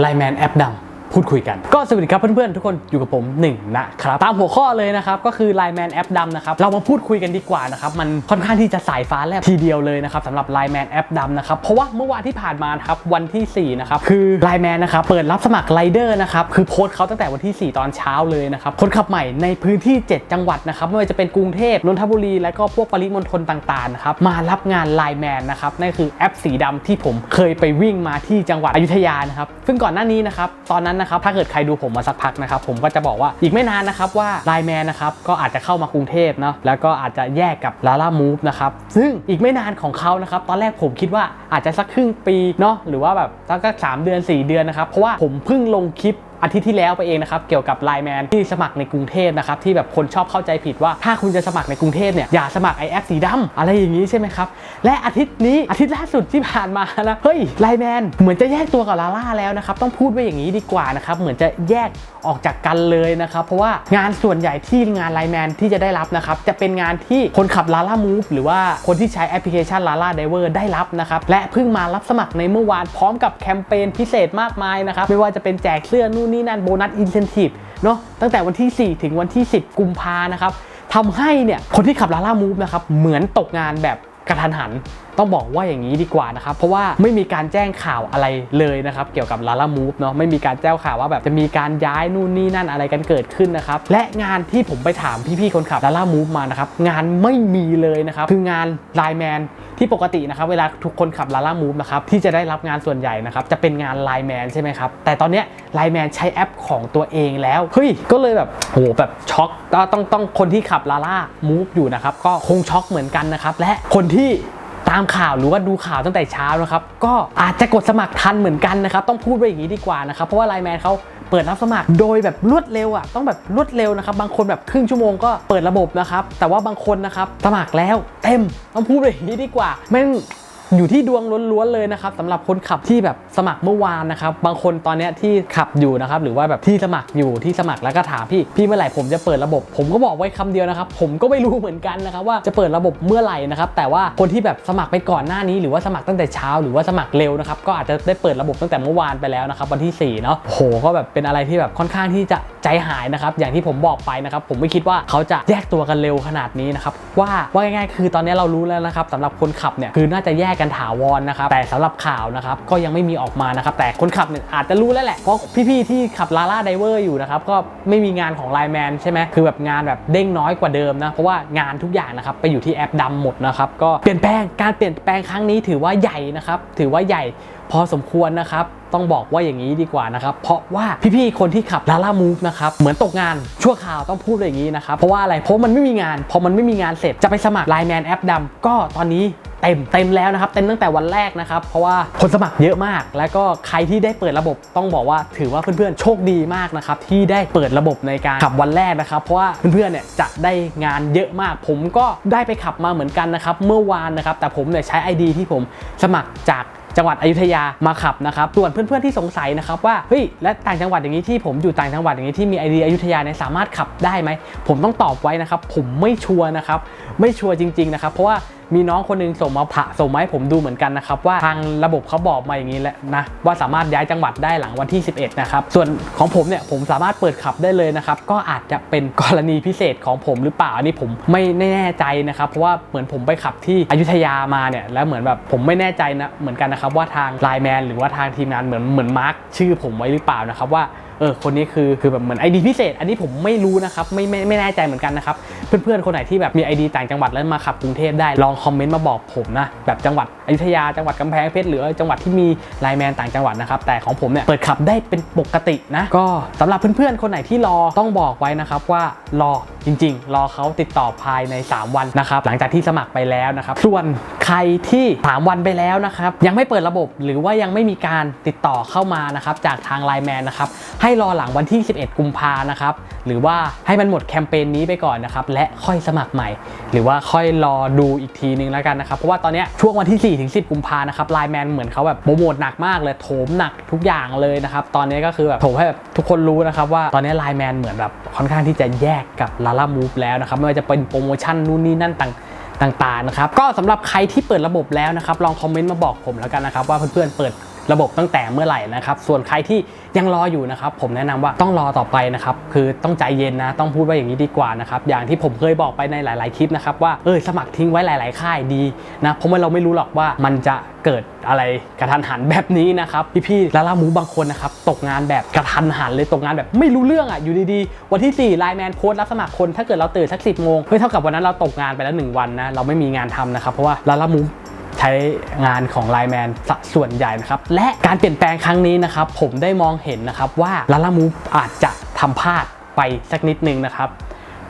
ไลแมนแอปดำ พูดคุยกัน ก็สวัสดีครับเพื่อนๆ ทุกคนอยู่กับผมหนึ่งนะครับตามหัวข้อเลยนะครับ ก็คือไลแมนแอปดำนะครับ เรามาพูดคุยกันดีกว่านะครับ มันค่อนข้างที่จะสายฟ้าแลบทีเดียวเลยนะครับสำหรับไลแมนแอปดำนะครับ เพราะว่าเมื่อวานที่ผ่านมานครับวันที่ 4 นะครับ คือไลแมนนะครับ เปิดรับสมัครไรเดอร์นะครับ คือโพสต์เขาตั้งแต่วันที่ 4 ตอนเช้าเลยนะครับคนขับใหม่ในพื้นที่ 7 จังหวัดนะครับไม่ว่าจะเป็นกรุงเทพนนทบุรีและก็พวกปริมณฑลต่างๆนะครับมารับงานไลแมนนะครับนั่นคือแอปสีดำที่ผมเคยไปวิ่งมาที่จังหวัดอยุธยานะครับซึ่งก่อนหน้านี้นะครับตอนนั้นนะครับถ้าเกิดใครดูผมมาสักพักนะครับผมก็จะบอกว่าอีกไม่นานนะครับว่าไลแมนนะครับก็อาจจะเข้ามากรุงเทพเนาะแล้วก็อาจจะแยกกับลาล่ามูฟนะครับซึ่งอีกไม่นานของเขานะครับตอนแรกผมคิดว่าอาจจะสักครึ่งปีเนาะหรือว่าแบบสักสามเดือน 4 เดือนนะครับเพราะว่าผมเพิ่งลงคลิป อาทิตย์ที่แล้วไปเองนะครับเกี่ยวกับไลแมนที่สมัครในกรุงเทพนะครับที่แบบคนชอบเข้าใจผิดว่า ถ้าคุณจะสมัครในกรุงเทพเนี่ยอย่าสมัครไอแอปสีดำอะไรอย่างนี้ใช่ไหมครับและอาทิตย์นี้อาทิตย์ล่าสุดที่ผ่านมานะเฮ้ยไลแมนเหมือนจะแยกตัวกับลาล่าแล้วนะครับต้องพูดไว้อย่างนี้ดีกว่านะครับเหมือนจะแยกออกจากกันเลยนะครับเพราะว่างานส่วนใหญ่ที่งานไลแมนที่จะได้รับนะครับจะเป็นงานที่คนขับลาล่ามูฟหรือว่าคนที่ใช้แอปพลิเคชันลาล่าไดเวอร์ได้รับนะครับและเพิ่งมารับสมัครในเมื่อวานพร้อมกับแคมเปญพิเศษมากมายนะครับไม่ว่าจะเป็นแจกเสื้อนู่นนี่นั่นโบนัสอินเซนティブเนาะตั้งแต่วันที่ 4 ถึงวันที่ 10 กุมภานะครับทำให้เนี่ยคนที่ขับลาล่ามูฟนะครับเหมือนตกงานแบบกระทันหัน ต้องบอกว่าอย่างนี้ดีกว่านะครับ เพราะว่าไม่มีการแจ้งข่าวอะไรเลยนะครับ เกี่ยวกับลาล่ามูฟเนาะไม่มีการแจ้งข่าวว่าแบบจะมีการย้ายนู่นนี่นั่นอะไรกันเกิดขึ้นนะครับและงานที่ผมไปถามพี่ๆคนขับลาล่ามูฟมานะครับงานไม่มีเลยนะครับคืองานไลแมนที่ปกตินะครับเวลาทุกคนขับลาล่ามูฟนะครับที่จะได้รับงานส่วนใหญ่นะครับจะเป็นงานไลแมนใช่ไหมครับแต่ตอนเนี้ยไลแมนใช้แอปของตัวเองแล้วเฮ้ยก็เลยแบบโหแบบช็อกต้องต้องต้องคนที่ขับลาล่ามูฟอยู่นะครับก็คงช็อกเหมือนกันนะครับและคนที่ ตามข่าวหรือว่าดูข่าวตั้งแต่เช้านะครับ ก็อาจจะกดสมัครทันเหมือนกันนะครับ ต้องพูดไว้อย่างนี้ดีกว่านะครับ เพราะว่าไลน์แมนเขาเปิดรับสมัครโดยแบบรวดเร็วอะต้องแบบรวดเร็วนะครับ บางคนแบบครึ่งชั่วโมงก็เปิดระบบนะครับ แต่ว่าบางคนนะครับสมัครแล้วเต็มต้องพูดไว้อย่างนี้ดีกว่าแม่ง อยู่ที่ดวงล้วนๆเลยนะครับสำหรับคนขับที่แบบสมัครเมื่อวานนะครับบางคนตอนนี้ที่ขับอยู่นะครับหรือว่าแบบที่สมัครอยู่ที่สมัครแล้วก็ถามพี่พี่เมื่อไหร่ผมจะเปิดระบบ ผมก็บอกไว้คำเดียวนะครับผมก็ไม่รู้เหมือนกันนะครับว่าจะเปิดระบบเมื่อไหร่นะครับแต่ว่าคนที่แบบสมัครไปก่อนหน้านี้ หรือว่าสมัครตั้งแต่เช้า หรือว่าสมัครเร็วนะครับก็อาจจะได้เปิดระบบตั้งแต่เมื่อวานไปแล้วนะครับวันที่4เนาะโหก็แบบเป็นอะไรที่แบบค่อนข้างที่จะใจหายนะครับอย่างที่ผมบอกไปนะครับผมไม่คิดว่าเขาจะแยกตัวกันเร็วขนาดนี้นะครับว่าว่าง่ายๆคือตอนนี้เรารู้แล้วนะครับสำหรับคนขับเนี่ยคือน่าจะแยกกันถาวรนะครับแต่สำหรับข่าวนะครับก็ยังไม่มีออกมานะครับแต่คนขับเนี่ยอาจจะรู้แล้วแหละเพราะพี่ๆที่ขับลาล่าไดเวอร์อยู่นะครับก็ไม่มีงานของไลแมนใช่ไหมคือแบบงานแบบเด้งน้อยกว่าเดิมนะเพราะว่างานทุกอย่างนะครับไปอยู่ที่แอปดำหมดนะครับก็เปลี่ยนแปลงการเปลี่ยนแปลงครั้งนี้ถือว่าใหญ่นะครับถือว่าใหญ่พอสมควรนะครับต้องบอกว่าอย่างนี้ดีกว่านะครับ เพราะว่าพี่ๆ คนที่ขับลาล่ามูฟนะครับ เหมือนตกงานชั่วคราวต้องพูดอย่างนี้นะครับ เพราะว่าอะไร เพราะมันไม่มีงาน พอมันไม่มีงานเสร็จจะไปสมัครไลแมนแอปดำก็ตอนนี้ เต็มเต็มแล้วนะครับเต็มตั้งแต่วันแรกนะครับ เพราะว่าคนสมัครเยอะมาก แล้วก็ใครที่ได้เปิดระบบต้องบอกว่าถือว่าเพื่อนๆโชคดีมากนะครับที่ได้เปิดระบบในการขับวันแรกนะครับ เพราะว่าเพื่อนๆเนี่ยจะได้งานเยอะมาก ผมก็ได้ไปขับมาเหมือนกันนะครับเมื่อวานนะครับ แต่ผมเนี่ยใช้ ID ที่ผมสมัครจากจังหวัดอยุธยามาขับนะครับส่วนเพื่อนๆที่สงสัยนะครับว่าเฮ้ยและต่างจังหวัดอย่างนี้ที่ผมอยู่ต่างจังหวัดอย่างนี้ที่มีไอเดียอยุธยาเนี่ยสามารถขับได้ไหมผมต้องตอบไว้นะครับ ผมไม่ชัวร์นะครับไม่ชัวร์จริงๆนะครับเพราะว่า มีน้องคนหนึงส่งมาผ่าส่งมาให้ผมดูเหมือนกันนะครับว่าทางระบบเขาบอกมาอย่างนี้แหละนะว่าสามารถย้ายจังหวัดได้หลังวันที่ 11 นะครับ ส่วนของผมเนี่ยผมสามารถเปิดขับได้เลยนะครับ ก็อาจจะเป็นกรณีพิเศษของผมหรือเปล่าอันนี้ผมไม่แน่ใจนะครับเพราะว่าเหมือนผมไปขับที่อยุธยามาเนี่ยแล้วเหมือนแบบผมไม่แน่ใจนะเหมือนกันนะครับว่าทางไลน์แมนหรือว่าทางทีมงานเหมือนเหมือนมาร์กชื่อผมไว้หรือเปล่านะครับว่า เออคนนี้คือคือแบบเหมือน ID พิเศษ อันนี้ผมไม่รู้นะครับไม่ไม่ไม่แน่ใจเหมือนกันนะครับเพื่อนๆคนไหนที่แบบมี ID ต่างจังหวัดแล้วมาขับกรุงเทพได้ลองคอมเมนต์มาบอกผมนะแบบจังหวัดอยุธยาจังหวัดกำแพงเพชรหรือจังหวัดที่มีไลน์แมนต่างจังหวัดนะครับแต่ของผมเนี่ยเปิดขับได้เป็นปกตินะก็สำหรับเพื่อนๆคนไหนที่รอต้องบอกไว้นะครับว่ารอจริง ๆ รอเขาติดต่อภายใน 3 วันนะครับหลังจากที่สมัครไปแล้วนะครับส่วน ใครที่ 3 วันไปแล้วนะครับ ยังไม่เปิดระบบหรือว่ายังไม่มีการติดต่อเข้ามานะครับ จากทางไลน์แมนนะครับ ให้รอหลังวันที่ 11 กุมภานะครับ หรือว่าให้มันหมดแคมเปญนี้ไปก่อนนะครับ และค่อยสมัครใหม่ หรือว่าค่อยรอดูอีกทีนึงแล้วกันนะครับ เพราะว่าตอนนี้ช่วงวันที่ 4 ถึง 10 กุมภานะครับไลน์แมนเหมือนเขาแบบโปรโมทหนักมากเลยโถมหนักทุกอย่างเลยนะครับตอนนี้ก็คือแบบโถมให้แบบทุกคนรู้นะครับว่าตอนนี้ไลน์แมนเหมือนแบบค่อนข้างที่จะแยกกับลาล่ามูฟแล้วนะครับไม่ว่าจะเป็นโปรโมชั่นนู่นนี่นั่นต่าง ต่างๆนะครับก็สำหรับใครที่เปิดระบบแล้วนะครับลองคอมเมนต์มาบอกผมแล้วกันนะครับว่าเพื่อนๆเปิด ระบบตั้งแต่เมื่อไหร่นะครับ ส่วนใครที่ยังรออยู่นะครับ ผมแนะนำว่าต้องรอต่อไปนะครับ คือต้องใจเย็นนะ ต้องพูดว่าอย่างนี้ดีกว่านะครับ อย่างที่ผมเคยบอกไปในหลาย ๆ คลิปนะครับว่า เออสมัครทิ้งไว้หลาย ๆ ค่ายดีนะ เพราะว่าเราไม่รู้หรอกว่ามันจะเกิดอะไรกระทันหันแบบนี้นะครับ พี่ๆลาล่ามูบางคนนะครับตกงานแบบกระทันหันเลยตกงานแบบไม่รู้เรื่องอะอยู่ดีๆ วันที่ 4 ไลน์แมนโพสต์รับสมัครคนถ้าเกิดเราตื่นสักสิบโมงเฮ้ยเท่ากับวันนั้นเราตกงานไปแล้วหนึ่งวันนะเราไม่มีงานทำนะครับเพราะว่าลาล่ามู ใช้งานของไลแมนส่วนใหญ่นะครับ และการเปลี่ยนแปลงครั้งนี้นะครับ ผมได้มองเห็นนะครับว่าลาลามูฟอาจจะทำพลาดไปสักนิดนึงนะครับ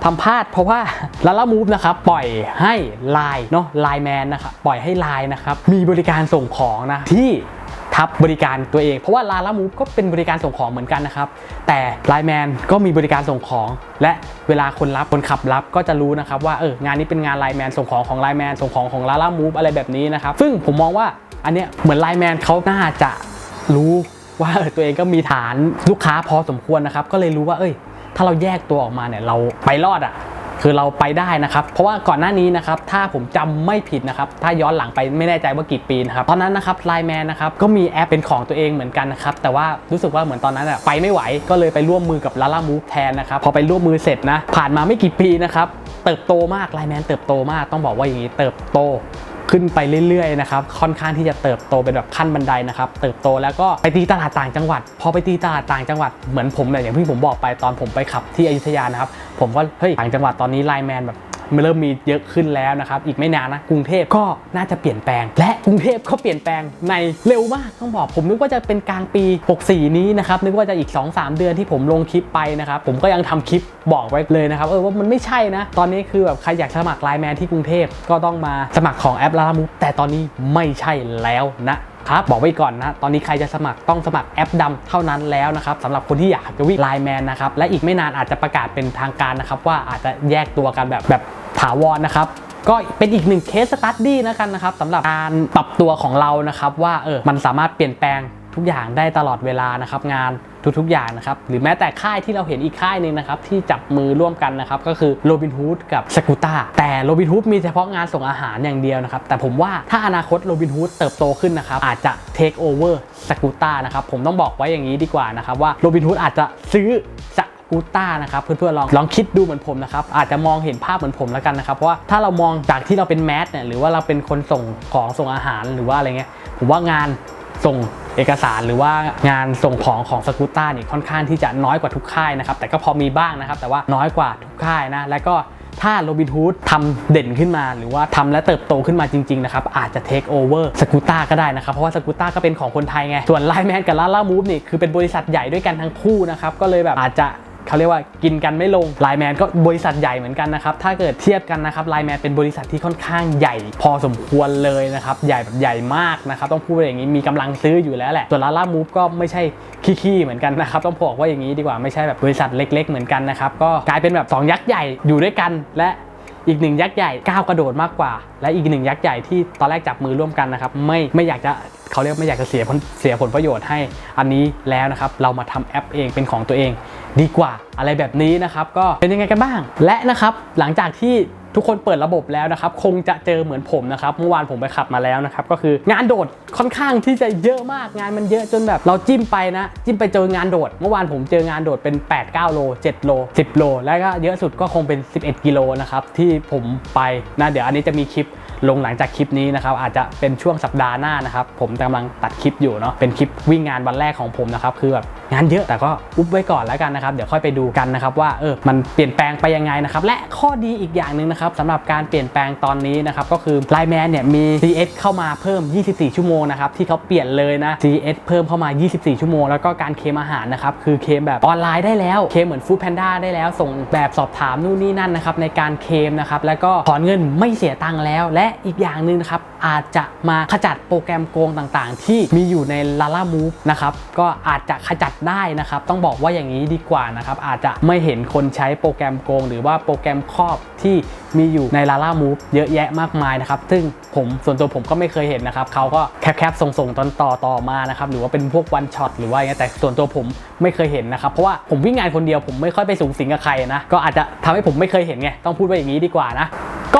ทำพลาดเพราะว่าลาลามูฟนะครับปล่อยให้ไลน์เนาะไลแมนนะครับปล่อยให้ไลน์นะครับมีบริการส่งของนะที่ ทับบริการตัวเอง เพราะว่าลาลามูฟก็เป็นบริการส่งของเหมือนกันนะครับ แต่ไลแมนก็มีบริการส่งของ และเวลาคนรับคนขับรับก็จะรู้นะครับว่าเอองานนี้เป็นงานไลแมนส่งของของไลแมนส่งของของลาลามูฟอะไรแบบนี้นะครับซึ่งผมมองว่าอันเนี้ยเหมือนไลแมนเขาน่าจะรู้ว่าเออตัวเองก็มีฐานลูกค้าพอสมควรนะครับ ก็เลยรู้ว่าเอ้ย ถ้าเราแยกตัวออกมาเนี่ยเราไปรอดอะ คือเราไปได้นะครับ เพราะว่าก่อนหน้านี้นะครับ ถ้าผมจำไม่ผิดนะครับ ถ้าย้อนหลังไปไม่แน่ใจว่ากี่ปีนะครับ ตอนนั้นนะครับไลแมนนะครับ ก็มีแอปเป็นของตัวเองเหมือนกันนะครับ แต่ว่ารู้สึกว่าเหมือนตอนนั้นอะไปไม่ไหว ก็เลยไปร่วมมือกับลาล่ามูฟแทนนะครับ พอไปร่วมมือเสร็จนะ ผ่านมาไม่กี่ปีนะครับ เติบโตมากไลแมนเติบโตมาก ต้องบอกว่าอย่างนี้ เติบโต ขึ้นไปเรื่อยๆนะครับค่อนข้างที่จะเติบโตเป็นแบบขั้นบันไดนะครับเติบโตแล้วก็ไปตีตลาดต่างจังหวัด พอไปตีตลาดต่างจังหวัดเหมือนผมเนี่ยอย่างที่ผมบอกไปตอนผมไปขับที่อยุธยานะครับผมก็เฮ้ยต่างจังหวัดตอนนี้ไลแมนแบบ เริ่มมีเยอะขึ้นแล้วนะครับ อีกไม่นานนะกรุงเทพก็น่าจะเปลี่ยนแปลง และกรุงเทพก็เปลี่ยนแปลงในเร็วมากต้องบอกผมนึกว่าจะเป็นกลางปี 64 นี้นะครับนึกว่าจะอีก 2-3 เดือนที่ผมลงคลิปไปนะครับผมก็ยังทำคลิปบอกไว้เลยนะครับเออว่ามันไม่ใช่นะ ตอนนี้คือแบบใครอยากสมัครไลน์แมนที่กรุงเทพก็ต้องมาสมัครของแอปลาลามูแต่ตอนนี้ไม่ใช่แล้วนะ ครับ บอกไว้ก่อนนะตอนนี้ใครจะสมัครต้องสมัครแอปดำเท่านั้นแล้วนะครับสำหรับคนที่อยากจะวิ่งไลน์แมนนะครับและอีกไม่นานอาจจะประกาศเป็นทางการนะครับว่าอาจจะแยกตัวกันแบบแบบถาวรนะครับก็เป็นอีกหนึ่งเคสสตัดดี้นะกันนะครับสำหรับการปรับตัวของเรานะครับว่าเออมันสามารถเปลี่ยนแปลงทุกอย่างได้ตลอดเวลานะครับงาน ทุกๆอย่างนะครับ หรือแม้แต่ค่ายที่เราเห็นอีกค่ายหนึ่งนะครับ ที่จับมือร่วมกันนะครับ ก็คือโรบินฮูดกับสกูต้าแต่โรบินฮูดมีเฉพาะงานส่งอาหารอย่างเดียวนะครับ แต่ผมว่าถ้าอนาคตโรบินฮูดเติบโตขึ้นนะครับ อาจจะเทคโอเวอร์สกูต้านะครับ ผมต้องบอกไว้อย่างนี้ดีกว่านะครับว่าโรบินฮูดอาจจะซื้อสกูต้านะครับเพื่อนๆลองลองคิดดูเหมือนผมนะครับอาจจะมองเห็นภาพเหมือนผมแล้วกันนะครับเพราะว่าถ้าเรามองจากที่เราเป็นแมสเนี่ยหรือว่าเราเป็นคนส่งของส่งอาหารหรือว่าอะไรเงี้ยผมว่างาน ส่งเอกสารหรือว่างานส่งของของสกูต้านี่ค่อนข้างที่จะน้อยกว่าทุกค่ายนะครับแต่ก็พอมีบ้างนะครับ แต่ว่าน้อยกว่าทุกค่ายนะแล้วก็ถ้าโรบินฮูดทำเด่นขึ้นมา หรือว่าทำและเติบโตขึ้นมาจริง ๆ นะครับ อาจจะเทคโอเวอร์สกูต้าก็ได้นะครับ เพราะว่าสกูต้าก็เป็นของคนไทยไง ส่วนไลแมนกับลาล่ามูฟนี่คือเป็นบริษัทใหญ่ด้วยกันทั้งคู่นะครับ ก็เลยแบบอาจจะ เขาเรียกว่ากินกันไม่ลงไลแมนก็บริษัทใหญ่เหมือนกันนะครับ ถ้าเกิดเทียบกันนะครับไลแมนเป็นบริษัทที่ค่อนข้างใหญ่ พอสมควรเลยนะครับ ใหญ่แบบใหญ่มากนะครับ ต้องพูดอย่างนี้มีกำลังซื้ออยู่แล้วแหละ ส่วนลาล่ามูฟก็ไม่ใช่ขี้ๆเหมือนกันนะครับ ต้องบอกว่าอย่างนี้ดีกว่าไม่ใช่แบบบริษัทเล็ก ๆ เหมือนกันนะครับ ก็กลายเป็นแบบ 2 ยักษ์ใหญ่อยู่ด้วยกันและอีกหนึ่งยักษ์ใหญ่ก้าวกระโดดมากกว่า และอีกหนึ่งยักษ์ใหญ่ที่ตอนแรกจับมือร่วมกันนะครับไม่ไม่อยากจะ เขาเรียกไม่อยากจะเสียผลเสียผลประโยชน์ให้อันนี้แล้วนะครับ เรามาทำแอปเองเป็นของตัวเอง ดีกว่าอะไรแบบนี้นะครับ ก็เป็นยังไงกันบ้าง และนะครับหลังจากที่ทุกคนเปิดระบบแล้วนะครับ คงจะเจอเหมือนผมนะครับ เมื่อวานผมไปขับมาแล้วนะครับ ก็คืองานโดดค่อนข้างที่จะเยอะมากงานมันเยอะจนแบบ เราจิ้มไปนะ จิ้มไปเจองานโดด เมื่อวานผมเจองานโดดเป็น 8 9 โล 7 โล 10 โล แล้วก็เยอะสุดก็คงเป็น 11 กิโลนะครับที่ผมไปนะเดี๋ยวอันนี้จะมีคลิป ลงหลังจากคลิปนี้นะครับอาจจะเป็นช่วงสัปดาห์หน้านะครับผมกำลังตัดคลิปอยู่เนาะเป็นคลิปวิ่งงานวันแรกของผมนะครับคือแบบ งานเยอะแต่ก็อุบไว้ก่อนแล้วกันนะครับ เดี๋ยวค่อยไปดูกันนะครับว่าเออมันเปลี่ยนแปลงไปยังไงนะครับและข้อดีอีกอย่างหนึ่งนะครับสำหรับการเปลี่ยนแปลงตอนนี้นะครับก็คือไลแมนเนี่ยมี CS เข้ามาเพิ่ม 24 ชั่วโมงนะครับที่เขาเปลี่ยนเลยนะ CS เพิ่มเข้ามา 24 ชั่วโมง แล้วก็การเคมอาหารนะครับคือเคมแบบออนไลน์ได้แล้วเคมเหมือนฟู้ดแพนด้าได้แล้ว ส่งแบบสอบถามนู่นนี่นั่นนะครับในการเคมนะครับแล้วก็ถอนเงินไม่เสียตังค์แล้ว และอีกอย่างหนึ่งนะครับอาจจะมาขจัดโปรแกรมโกงต่างๆ ที่มีอยู่ใน Lala Move นะครับก็อาจจะขจัดได้นะครับ ต้องบอกว่าอย่างนี้ดีกว่านะครับ อาจจะไม่เห็นคนใช้โปรแกรมโกง หรือว่าโปรแกรมครอบที่มีอยู่ใน Lala Move เยอะแยะมากมายนะครับ ซึ่งผมส่วนตัวผมก็ไม่เคยเห็นนะครับ เขาก็แคปๆส่งๆตอนต่อต่อมานะครับ หรือว่าเป็นพวกวันช็อตหรือว่าอย่างเงี้ย แต่ส่วนตัวผมไม่เคยเห็นนะครับ เพราะว่าผมวิ่งงานคนเดียวผมไม่ค่อยไปสูงสิงกับใครนะ ก็อาจจะทำให้ผมไม่เคยเห็นไง ต้องพูดว่าอย่างนี้ดีกว่านะ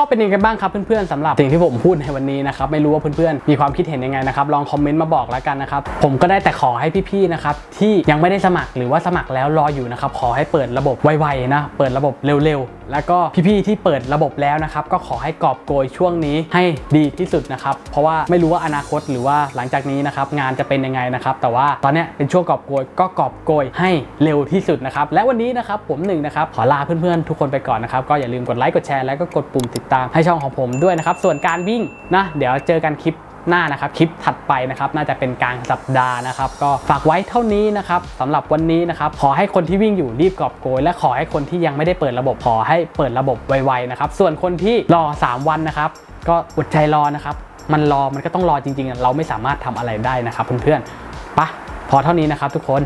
เป็นยังไงบ้างครับเพื่อนๆสำหรับสิ่งที่ผมพูดในวันนี้นะครับไม่รู้ว่าเพื่อนๆมีความคิดเห็นยังไงนะครับลองคอมเมนต์มาบอกแล้วกันนะครับผมก็ได้แต่ขอให้พี่ๆนะครับที่ยังไม่ได้สมัครหรือว่าสมัครแล้วรออยู่นะครับขอให้เปิดระบบไวๆนะเปิดระบบเร็วๆ แล้วก็พี่ๆที่เปิดระบบแล้วนะครับก็ขอให้กอบโกยช่วงนี้ให้ดีที่สุดนะครับเพราะว่าไม่รู้ว่าอนาคตหรือว่าหลังจากนี้นะครับงานจะเป็นยังไงนะครับแต่ว่าตอนนี้เป็นช่วงกอบโกยก็กอบโกยให้เร็วที่สุดนะครับและวันนี้นะครับผมหนึ่งนะครับขอลาเพื่อนๆทุกคนไปก่อนนะครับก็อย่าลืมกดไลค์กดแชร์แล้วก็กดปุ่มติดตามให้ช่องของผมด้วยนะครับส่วนการวิ่งนะเดี๋ยวเจอกันคลิป หน้านะครับคลิปถัดไปนะครับน่าจะเป็นกลางสัปดาห์นะครับก็ฝากไว้เท่านี้นะครับสำหรับวันนี้นะครับขอให้คนที่วิ่งอยู่รีบกอบโกยและขอให้คนที่ยังไม่ได้เปิดระบบขอให้เปิดระบบไวๆนะครับส่วนคนที่รอ 3 วันนะครับก็อดใจรอนะครับมันรอมันก็ต้องรอจริงๆ เราไม่สามารถทำอะไรได้นะครับเพื่อนๆปะพอเท่านี้นะครับทุกคน